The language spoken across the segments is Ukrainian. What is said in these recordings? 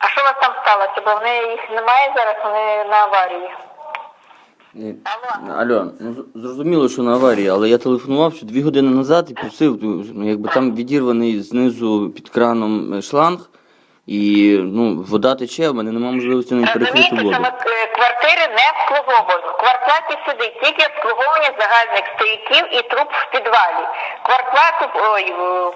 А що у вас там сталося? Бо в неї їх немає зараз, вони на аварії. Ні. Алло. Алло, ну зрозуміло, що на аварії, але я телефонував ще дві години назад і просив, ну, якби там відірваний знизу під краном е, шланг, і ну, вода тече, в мене немає можливості навіть перекрити воду. е, квартири не обслуговують. В квартплаті сидить тільки обслуговування загальних стояків і труб в підвалі. Квартплату, ой,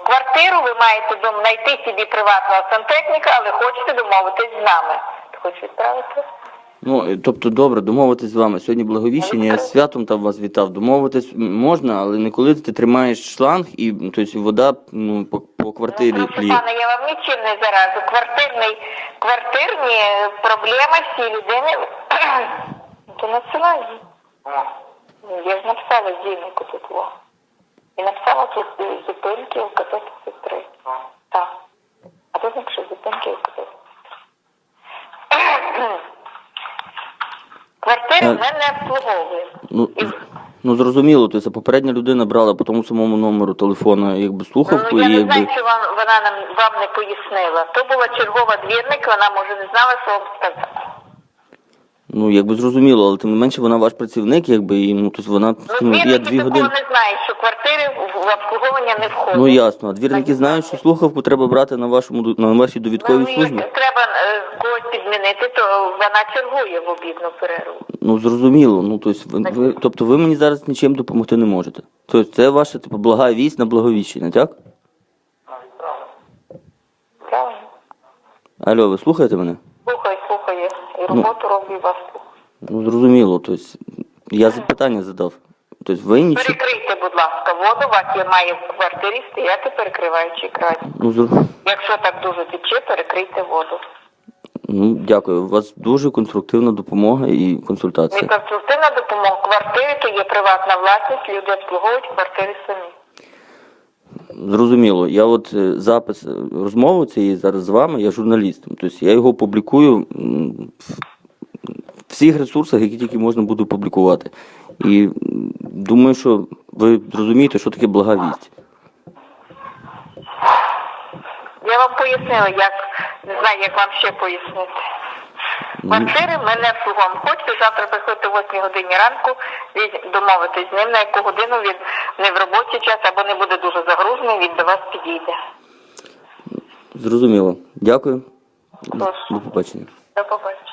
квартиру ви маєте дом знайти собі приватного сантехніка, але хочете домовитись з нами. Ти хочеш відправити? Ну, е, тобто, добре, домовитись з вами. Сьогодні благовіщення, я з святом там вас вітав. Домовитись можна, але не коли ти тримаєш шланг і тобто, вода ну, по, по квартирі Ну, прошу пане, я вам нічим не заразу. Квартирний, квартирні проблеми всі людини. То надсилай. Ну, Я ж написала зільнику тут. І написала тут е, зупинки ЛКП 33. Так. А тут напишу зупинки ЛКП 33. Квартири в мене обслуговує. Ну, І- ну зрозуміло, це попередня людина брала по тому самому номеру телефона якби слухавку Ну, я і не якби. знаю, чи вам, вона нам, вам не пояснила. То була чергова двірник, вона може не знала, що вам сказати. Ну, якби зрозуміло, але тим не менше вона ваш працівник, якби і ну тобто вона Ну, ну, я дві години. не знають, що квартири в обслуговування не входять. Ну ясно. А двірники знають, що слухавку треба брати на вашому на вашій довідковій Ну, службі. якщо треба е, когось підмінити, то вона чергує в обідну перерву. Ну зрозуміло. Ну тобто ви, ви тобто ви мені зараз нічим допомогти не можете. Тобто це ваша типу блага вість на благовіщення, так? Правильно? Алло, ви слухаєте мене? І Ну. роботу роблю вас. Ну зрозуміло. Тобто я запитання задав. Тобто ви нічого. Перекрийте, будь ласка, воду. Вас є має в квартирі стояти перекриваючий край. Ну, зр- Якщо так дуже тече, перекрийте воду. ну дякую. У вас дуже конструктивна допомога і Не консультація. конструктивна допомога. Квартири то є приватна власність, люди обслуговують квартири самі. Зрозуміло. Я от е, запис е, розмови цієї зараз з вами, я журналістом. Тобто я його публікую в всіх ресурсах, які тільки можна буде публікувати. І думаю, що ви зрозумієте, що таке блага вість. Я вам пояснила, як не знаю, як вам ще пояснити. Квартири ми не обслуговуємо. Хочете завтра приходити о 8 годині ранку, домовитись з ним, на яку годину він не в робочий час або не буде дуже загружений, він до вас підійде. Зрозуміло. Дякую. Тож. До побачення. До побачення.